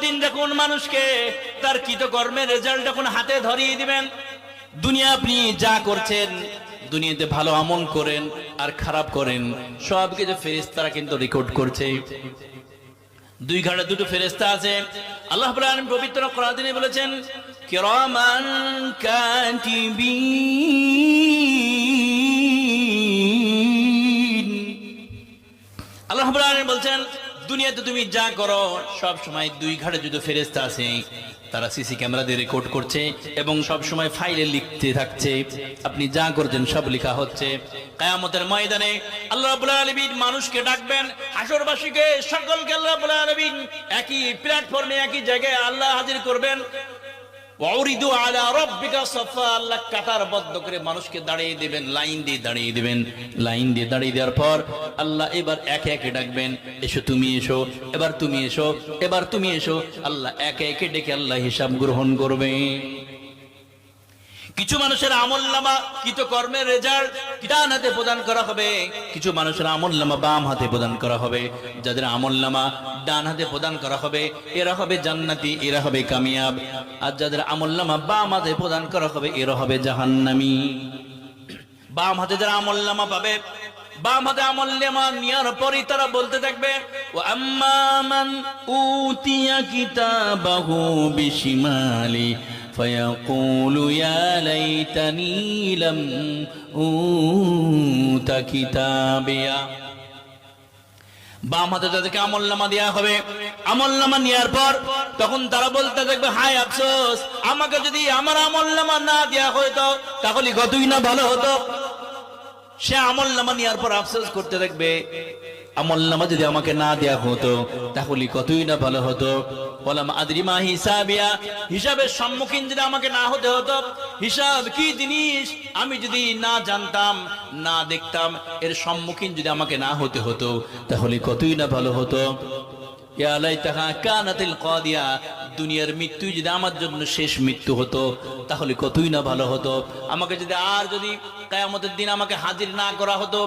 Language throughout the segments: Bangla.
দিন মানুষকে তার কৃতকর্মের রেজাল্ট হাতে ধরিয়ে দিবেন। দুনিয়া আপনি যা করছেন, দুনিয়াতে ভালো আমল করেন আর খারাপ করেন কিন্তু রেকর্ড করছে। দুই দুটো ফেরেস্তা আছে। আল্লাহ আলামিন পবিত্র কোরআনে বলেছেন, কিরামান কাতিবিন। আল্লাহ আলামিন বলছেন দুনিয়াতে তুমি যা করো, সব সময় দুই ঘাটে যদি ফেরেস্তা আছে তারা সিসি ক্যামেরা দিয়ে রেকর্ড করছে এবং সব সময় ফাইলে লিখতে থাকছে। আপনি যা করছেন, সব লিখা হচ্ছে। কায়ামতের ময়দানে আল্লাহ আলামিন মানুষকে ডাকবেন হাসরবাসীকে সকলকে আল্লাহ আলামিন একই প্ল্যাটফর্মে একই জায়গায় আল্লাহ হাজির করবেন। করে মানুষকে দাঁড়িয়ে দিবেন, লাইন দিয়ে দাঁড়িয়ে দিবেন। লাইন দিয়ে দাঁড়িয়ে দেওয়ার পর আল্লাহ এবার একে একে ডাকবেন, এসো তুমি এসো, এবার তুমি এসো, এবার তুমি এসো। আল্লাহ একে একে ডেকে আল্লাহ হিসাব গ্রহণ করবে। কিছু মানুষের আমল নামা কৃত কর্মের রেজাল্ট ডান হাতে প্রদান করা হবে, কিছু মানুষের আমল নামা বাম হাতে প্রদান করা হবে। যাদের আমল নামা ডান হাতে প্রদান করা হবে, এরা হবে জান্নাতি, এরা হবে কামিয়াব। আর যাদের আমল নামা বাম হাতে প্রদান করা হবে, এরা হবে জাহান্নামি। বাম হাতে যারা আমল নামা পাবে, বাম হাতে আমল নামা নেওয়ার পরই তারা বলতে থাকবে, ও আম্মান উতিয়া কিতাবাহু বিশিমালি فيقول يا ليتني لم أوت كتابيا বাম হাতে তাদেরকে আমল নামা দেওয়া হবে আমল নামা নেওয়ার পর তখন তারা বলতে থাকবে হায় আফসোস আমাকে যদি আমার আমল নামা না দেওয়া হতো তাহলে কতই না ভালো হতো সে আমল নামা নেওয়ার পর আফসোস করতে থাকবে আমল নামা যদি আমাকে না দেয়া হতো, তাহলে কতই না ভালো হতো। বললাম আদরিমা হিসাবিয়া, হিসাবের সম্মুখীন যদি আমাকে না হতে হতো, হিসাব কি জিনিস? আমি যদি না জানতাম, না দেখতাম, এর সম্মুখীন যদি আমাকে না হতে হতো, তাহলে কতই না ভালো হতো? দুনিয়ার মৃত্যু যদি আমার জন্য শেষ মৃত্যু হতো, তাহলে কতই না ভালো হতো? আমাকে যদি আর যদি কায়ামতের দিন আমাকে হাজির না করা হতো,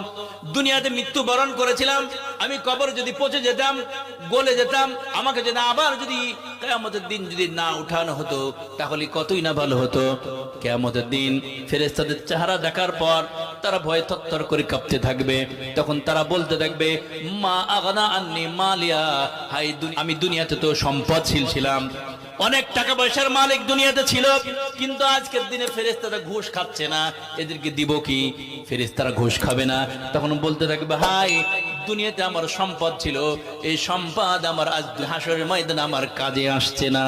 দুনিয়াতে মৃত্যু বরণ করেছিলাম, আমি কবর যদি পচে যেতাম, গলে যেতাম, আমাকে যদি আবার যদি কেয়ামতের দিন যদি না উঠানো হতো, তাহলে কতই না ভালো হতো? কেয়ামতের দিন ফেরেস্তাদের চেহারা দেখার পর তারা ভয়ে থরথর করে কাঁপতে থাকবে। তখন তারা বলতে থাকবে, মা আগনা আন্নি মালিয়া, হাই আমি দুনিয়াতে তো সম্পদশীল ছিলাম। অনেক টাকা পয়সার মালিক দুনিয়াতে ছিল, কিন্তু আজকের দিনে ফেরেস্তারা ঘুষ খাচ্ছে না। এদেরকে দিব কি? ফেরেস্তারা ঘুষ খাবে না। তখন বলতে থাকবে, হাই দুনিয়াতে আমার সম্পদ ছিল, এই সম্পদ আমার আজ হাসরের ময়দানে আমার কাজে আসছে না।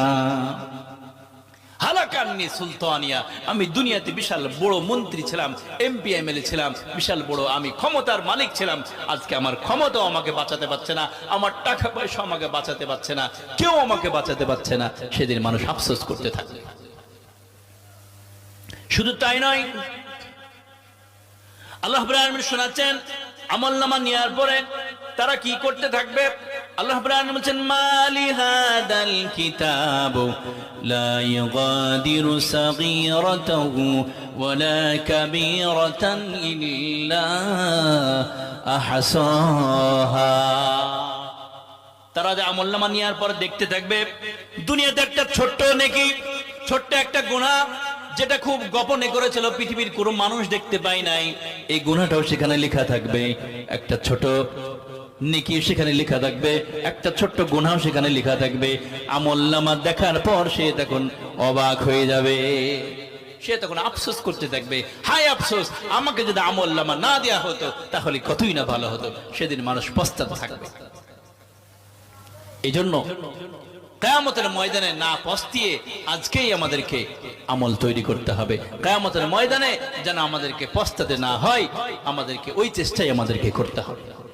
হালাকান্নি সুলতানিয়া, আমি দুনিয়াতে বিশাল বড় মন্ত্রী ছিলাম এমপি এমএলএ ছিলাম, বিশাল বড় আমি ক্ষমতার মালিক ছিলাম। আজকে আমার ক্ষমতাও আমাকে বাঁচাতে পারছে না, আমার টাকা পয়সা আমাকে বাঁচাতে পারছে না, কেউ আমাকে বাঁচাতে পারছে না, সেদিন মানুষ আফসোস করতে থাকবে শুধু তাই নয়, আল্লাহ শোনাচ্ছেন আমল নামা নেওয়ার পরে তারা কি করতে থাকবে? আল্লাহ লা তারা যে আমল নামা নেওয়ার পর দেখতে থাকবে, দুনিয়াতে একটা ছোট্ট নেকি, ছোট্ট একটা গুণা যেটা খুব গোপনে করেছিল পৃথিবীর কোনো মানুষ দেখতে পায় নাই। এই গুণাটাও সেখানে লেখা থাকবে, একটা ছোট নেকি সেখানে লেখা থাকবে, একটা ছোট্ট গুণাও সেখানে লেখা থাকবে। আমল নামা দেখার পর সে তখন অবাক হয়ে যাবে। সে তখন আফসোস করতে থাকবে হাই আফসোস, আমাকে যদি আমল নামা না দেওয়া হতো, তাহলে কতই না ভালো হতো? সেদিন মানুষ পস্তাতে থাকবে। এই জন্য কেয়ামতের ময়দানে না পস্তিয়ে আজকেই আমাদেরকে আমল তৈরি করতে হবে। কেয়ামতের ময়দানে যেন আমাদেরকে পস্তাতে না হয়, আমাদেরকে ওই চেষ্টাই আমাদেরকে করতে হবে।